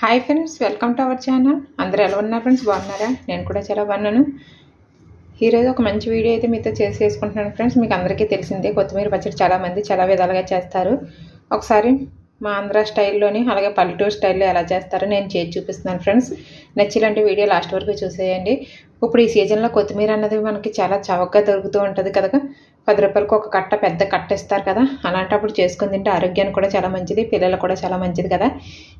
Hi friends welcome to our channel అందరూ ఎలా ఉన్నారు ఫ్రెండ్స్ బాగున్నారా? నేను కూడా చాలా బాగున్నాను. ఈరోజు ఒక మంచి వీడియో అయితే మీతో చేసి చేసుకుంటున్నాను ఫ్రెండ్స్ మీకు అందరికీ తెలిసిందే కొత్తిమీర పచ్చడి చాలామంది చాలా విధాలుగా చేస్తారు. ఒకసారి మా ఆంధ్ర స్టైల్లోని అలాగే పల్లెటూరు స్టైల్లో ఎలా చేస్తారో నేను చేసి చూపిస్తున్నాను ఫ్రెండ్స్ నచ్చిలాంటి వీడియో లాస్ట్ వరకు చూసేయండి. ఇప్పుడు ఈ సీజన్లో కొత్తిమీర అన్నది మనకి చాలా చవకగా దొరుకుతూ ఉంటుంది కదా. పది రూపాయలకు ఒక కట్ట పెద్ద కట్ట ఇస్తారు కదా అలాంటప్పుడు చేసుకుని తింటే ఆరోగ్యానికి కూడా చాలా మంచిది పిల్లలకు కూడా చాలా మంచిది కదా.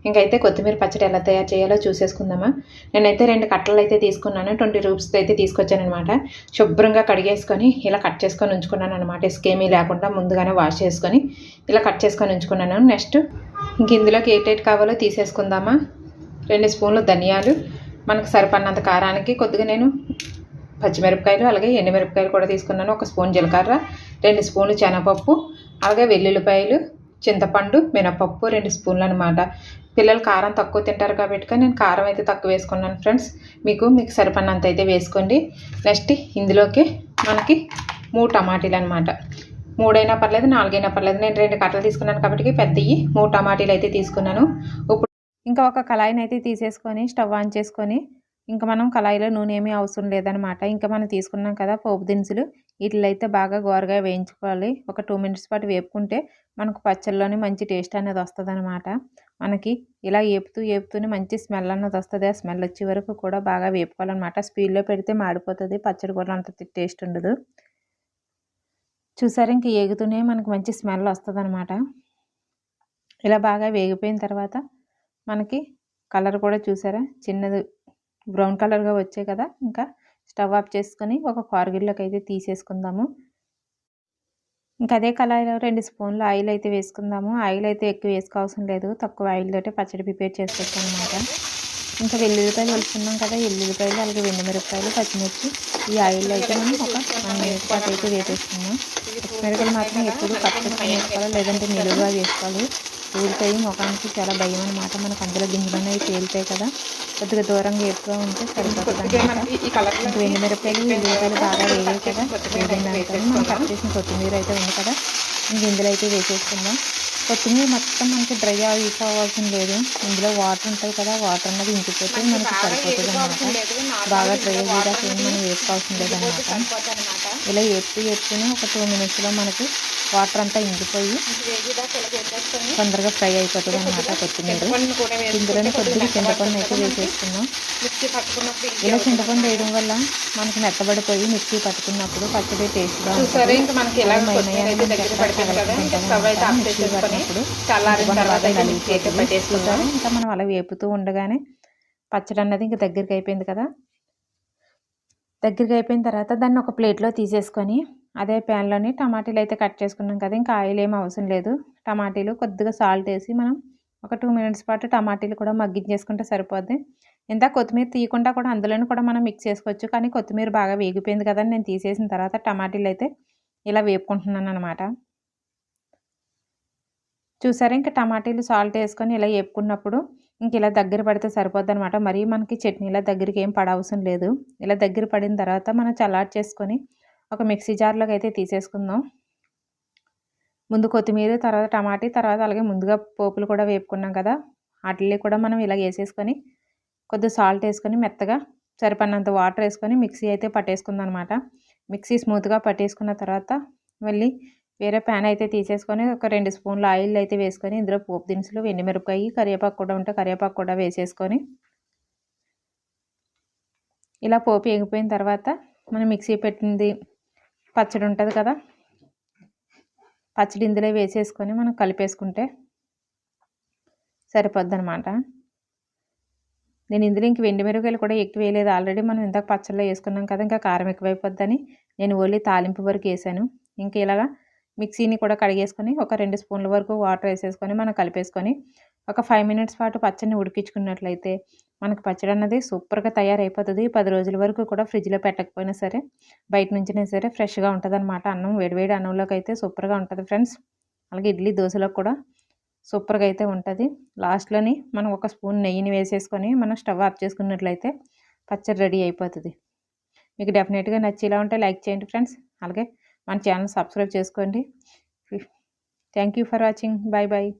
ఇంకైతే కొత్తిమీర పచ్చడి ఎలా తయారు చేయాలో చూసేసుకుందామా. నేనైతే రెండు కట్టలు అయితే తీసుకున్నాను ట్వంటీ రూపీస్ అయితే తీసుకొచ్చాను అనమాట శుభ్రంగా కడిగేసుకొని ఇలా కట్ చేసుకొని ఉంచుకున్నాను అనమాట ఇసుకేమీ లేకుండా ముందుగానే వాష్ చేసుకొని ఇలా కట్ చేసుకొని ఉంచుకున్నాను. నెక్స్ట్ ఇంక ఇందులోకి ఏటేటి కావాలో తీసేసుకుందామా. రెండు స్పూన్లు ధనియాలు మనకు సరిపడినంత కారానికి కొద్దిగా నేను పచ్చిమిరపకాయలు అలాగే ఎండుమిరపకాయలు కూడా తీసుకున్నాను. ఒక స్పూన్ జీలకర్ర రెండు స్పూన్లు శనగపప్పు అలాగే వెల్లుల్లిపాయలు చింతపండు మినపప్పు రెండు స్పూన్లు అనమాట పిల్లలు కారం తక్కువ తింటారు కాబట్టి నేను కారం అయితే తక్కువ వేసుకున్నాను ఫ్రెండ్స్. మీకు మీకు సరిపడినంత అయితే వేసుకోండి. నెక్స్ట్ ఇందులోకి మనకి మూడు టమాటీలు అనమాట మూడైనా పర్లేదు నాలుగైనా పర్లేదు. నేను రెండు కట్టలు తీసుకున్నాను కాబట్టి పెద్దవి మూడు టమాటీలు అయితే తీసుకున్నాను. ఇప్పుడు ఇంకా ఒక కళాయిని అయితే తీసేసుకొని స్టవ్ ఆన్ చేసుకొని ఇంకా మనం కళాయిలో నూనె ఏమీ అవసరం లేదనమాట ఇంకా మనం తీసుకున్నాం కదా పోపు దినుసులు. వీటిలైతే బాగా గోరగా వేయించుకోవాలి. ఒక టూ మినిట్స్ పాటు వేపుకుంటే మనకు పచ్చళ్ళలోనే మంచి టేస్ట్ అనేది వస్తుంది అనమాట మనకి ఇలా ఏపుతూ ఏపుతూనే మంచి స్మెల్ అన్నది వస్తుంది. ఆ స్మెల్ వచ్చే వరకు కూడా బాగా వేపుకోవాలన్నమాట. స్పీడ్లో పెడితే మాడిపోతుంది. పచ్చడి కూడా అంత టేస్ట్ ఉండదు. చూసారు? ఇంక ఏగుతూనే మనకు మంచి స్మెల్ వస్తుంది అనమాట ఇలా బాగా వేగిపోయిన తర్వాత మనకి కలర్ కూడా చూసారా? చిన్నది బ్రౌన్ కలర్గా వచ్చాయి కదా! ఇంకా స్టవ్ ఆఫ్ చేసుకొని ఒక కారగిల్లోకి అయితే తీసేసుకుందాము. ఇంకా అదే కళాయిలో రెండు స్పూన్లు ఆయిల్ అయితే వేసుకుందాము. ఆయిల్ అయితే ఎక్కువ వేసుకోవాల్సిన లేదు. తక్కువ ఆయిల్ తోటే పచ్చడి ప్రిపేర్ చేసుకోవచ్చు అనమాట ఇంకా వెల్లుల్లిపాయలు కలుపుకున్నాం కదా వెల్లుల్లిపాయలు అలాగే వెండిమిరపకాయలు పచ్చిమిర్చి ఈ ఆయిల్ అయితే మనం ఒక వన్ మినిట్ పాటు అయితే వేసేసుకున్నాం పచ్చిమిరపకాయలు మాత్రం ఎప్పుడు కట్ వేసుకోవాలి లేదంటే నిలువుగా వేసుకోవాలి. ఊరికాయ ముఖానికి చాలా భయం అనమాట మనకు అందులో గింజలు అనేవి తేలుతాయి కదా కొద్దిగా దూరంగా ఎక్కువ ఉంటే సరిపోతుంది వెండి మిరపకాయలు ఉల్లిపాయలు బాగా వేయాలి కదా. వేగిన మనం కట్ చేసిన కొత్తిమీర అయితే ఉంది కదా ఇంక ఇందులో అయితే వేసేసుకుందాం. కొత్తిమీర మొత్తం మనకి డ్రై అయిపోవాల్సిన లేదు. ఇందులో వాటర్ ఉంటాయి కదా వాటర్ అన్నది ఇంకిపోతే మనకి సరిపోతుంది అనమాట బాగా డ్రై అయ్యేదాకా మనం వేసుకోవాల్సిన లేదనమాట ఇలా ఎత్తు ఎత్తుని ఒక టూ మినిట్స్లో మనకి వాటర్ అంతా ఇంకిపోయి తొందరగా ఫ్రై అయిపోతుంది అనమాట కొత్తిమీర. ఇందులోనే కొద్దిగా చింతపండు అయితే వేసేసుకున్నాం ఇలా చింతపండు వేయడం వల్ల మనకి మెత్తబడిపోయి మిక్సీ పట్టుకున్నప్పుడు పచ్చడి టేస్ట్గా ఇంకా మనం అలా వేపుతూ ఉండగానే పచ్చడి అన్నది ఇంకా దగ్గరికి అయిపోయింది కదా. దగ్గరికి అయిపోయిన తర్వాత దాన్ని ఒక ప్లేట్లో తీసేసుకొని అదే ప్యాన్లోని టమాటీలు అయితే కట్ చేసుకున్నాం కదా ఇంకా ఆయిల్ ఏం అవసరం లేదు. టమాటీలు కొద్దిగా సాల్ట్ వేసి మనం ఒక టూ మినిట్స్ పాటు టమాటీలు కూడా మగ్గించేసుకుంటే సరిపోద్ది. ఇంత కొత్తిమీర తీయకుండా కూడా అందులోనే కూడా మనం మిక్స్ చేసుకోవచ్చు కానీ కొత్తిమీర బాగా వేగిపోయింది కదా నేను తీసేసిన తర్వాత టమాటీలు అయితే ఇలా వేపుకుంటున్నాను అనమాట చూసారా ఇంకా టమాటీలు సాల్ట్ వేసుకొని ఇలా వేపుకున్నప్పుడు ఇంక ఇలా దగ్గర పడితే సరిపోద్ది అనమాట మరీ మనకి చట్నీలా దగ్గరికి ఏం పడవసరం లేదు. ఇలా దగ్గర పడిన తర్వాత మనం చల్లార్ట్ చేసుకొని ఒక మిక్సీ జార్లోకి అయితే తీసేసుకుందాం. ముందు కొత్తిమీర తర్వాత టమాటీ తర్వాత అలాగే ముందుగా పోపులు కూడా వేపుకున్నాం కదా. వాటిల్లో కూడా మనం ఇలా వేసేసుకొని కొద్దిగా సాల్ట్ వేసుకొని మెత్తగా సరిపడినంత వాటర్ వేసుకొని మిక్సీ అయితే పట్టేసుకుందాం అనమాట మిక్సీ స్మూత్గా పట్టేసుకున్న తర్వాత మళ్ళీ వేరే ప్యాన్ అయితే తీసేసుకొని ఒక రెండు స్పూన్ల ఆయిల్ అయితే వేసుకొని ఇందులో పోపు దినుసులు ఎండుమిరపకాయ కరివేపాకు కూడా ఉంటే కరివేపాకు కూడా వేసేసుకొని ఇలా పోపు ఎగిపోయిన తర్వాత మనం మిక్సీ పెట్టింది పచ్చడి ఉంటుంది కదా పచ్చడి ఇందులో వేసేసుకొని మనం కలిపేసుకుంటే సరిపోద్ది అనమాట నేను ఇందులో ఇంక వెండి మిరపకాయలు కూడా ఎక్కువ వేయలేదు. ఆల్రెడీ మనం ఇందాక పచ్చళ్ళు వేసుకున్నాం కదా ఇంకా కారం ఎక్కువైపోద్దని నేను ఓన్లీ తాలింపు వరకు వేసాను. ఇంకా ఇలాగా మిక్సీని కూడా కడిగేసుకొని ఒక రెండు స్పూన్ల వరకు వాటర్ వేసేసుకొని మనం కలిపేసుకొని ఒక ఫైవ్ మినిట్స్ పాటు పచ్చడిని ఉడికించుకున్నట్లయితే మనకు పచ్చడి అన్నది సూపర్గా తయారైపోతుంది. పది రోజుల వరకు కూడా ఫ్రిడ్జ్లో పెట్టకపోయినా సరే బయట నుంచినా సరే ఫ్రెష్గా ఉంటుంది అనమాట అన్నం వేడివేడి అన్నంలోకి అయితే సూపర్గా ఉంటుంది ఫ్రెండ్స్. అలాగే ఇడ్లీ దోశలో కూడా సూపర్గా అయితే ఉంటుంది. లాస్ట్లోని మనం ఒక స్పూన్ నెయ్యిని వేసేసుకొని మనం స్టవ్ ఆఫ్ చేసుకున్నట్లయితే పచ్చడి రెడీ అయిపోతుంది. మీకు డెఫినెట్గా నచ్చేలా ఉంటే లైక్ చేయండి ఫ్రెండ్స్. అలాగే మన ఛానల్ సబ్స్క్రైబ్ చేసుకోండి. Thank you for watching bye bye